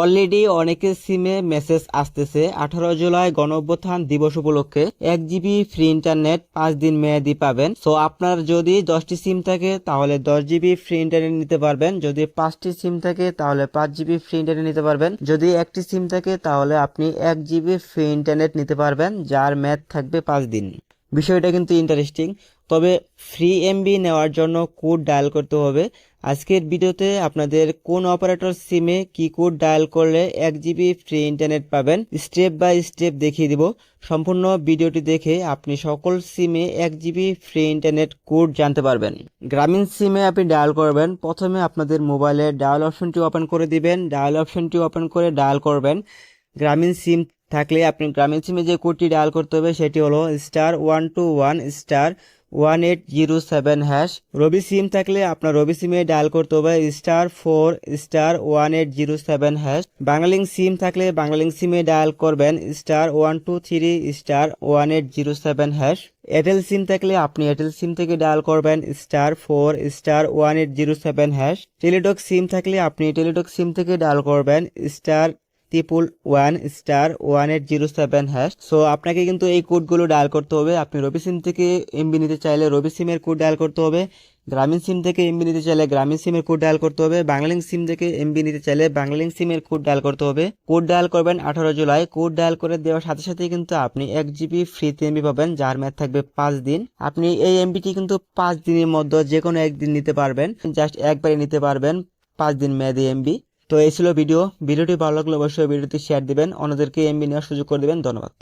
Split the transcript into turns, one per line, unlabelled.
Already অনেকের সিমে message আসতেছে। আঠারো জুলাই গণঅভ্যুত্থান দিবস উপলক্ষে এক জিবি ফ্রি ইন্টারনেট পাঁচ দিন মেয়াদি পাবেন। সো আপনার যদি দশটি সিম থাকে, তাহলে দশ জিবি ফ্রি ইন্টারনেট নিতে পারবেন। যদি পাঁচটি সিম থাকে, তাহলে পাঁচ জিবি ফ্রি ইন্টারনেট নিতে পারবেন। যদি একটি সিম থাকে, তাহলে আপনি এক জিবি ফ্রি ইন্টারনেট নিতে পারবেন, যার মেয়াদ থাকবে পাঁচ দিন। বিষয়টা কিন্তু ইন্টারেস্টিং তবে ফ্রি এমবি নেওয়ার জন্য কোড ডায়াল করতে হবে। আজকের ভিডিওতে আপনাদের কোন অপারেটর সিমে কি কোড ডায়াল করলে এক জিবি ফ্রি ইন্টারনেট পাবেন স্টেপ বাই স্টেপ দেখিয়ে দিব। সম্পূর্ণ ভিডিওটি দেখে আপনি সকল সিমে এক জিবি ফ্রি ইন্টারনেট কোড জানতে পারবেন। গ্রামীণ সিমে আপনি ডায়াল করবেন। প্রথমে আপনাদের মোবাইলে ডায়াল অপশনটি ওপেন করে দিবেন। ডায়াল অপশনটি ওপেন করে ডায়াল করবেন। গ্রামীণ সিম থাকলে আপনি গ্রামীণ সিমে যে কোডটি ডায়াল করতে হবে, সেটি হলো star one two one star one eight zero seven hash Robi sim থাকলে আপনার রবি সিমে ডায়াল করতে হবে। Star four star one eight zero seven hash Banglalink sim থাকলে বাংলালিং সিমে ডায়াল করবেন। Star one two three star one eight zero seven hash Airtel sim থাকলে আপনি এয়ারটেল সিম থেকে ডায়াল করবেন। Star four star one eight zero seven hash Teletalk sim থাকলে আপনি Teletalk সিম থেকে ডায়াল করবেন। Star triple one star one eight zero seven hash so আপনাকে কিন্তু এই কোডগুলো ডায়াল করতে হবে। আপনি রবি সিম থেকে এমবি নিতে চাইলে রবি সিমের কোড ডায়াল করতে হবে। গ্রামীণ সিম থেকে এমবি নিতে চাইলে গ্রামীণ সিমের কোড ডায়াল করতে হবে। বাংলালিং সিম থেকে এমবি নিতে চাইলে বাংলালিং সিমের কোড ডায়াল করতে হবে। কোড ডায়াল করবেন আঠারো জুলাই। কোড ডায়াল করে দেওয়ার সাথে সাথে কিন্তু আপনি এক জিবি ফ্রিতে এমবি পাবেন, যার মেয়াদ থাকবে পাঁচ দিন। আপনি এই এমবিটি কিন্তু পাঁচ দিনের মধ্যে যে কোনো একদিন নিতে পারবেন। জাস্ট একবারে নিতে পারবেন পাঁচ দিন মেয়াদি এমবি তো এই ছিল ভিডিও। ভিডিওটি ভালো লাগলে অবশ্যই ভিডিওটি শেয়ার দিবেন। অন্যদেরকে এমবি নেওয়ার সুযোগ করে দেবেন। ধন্যবাদ।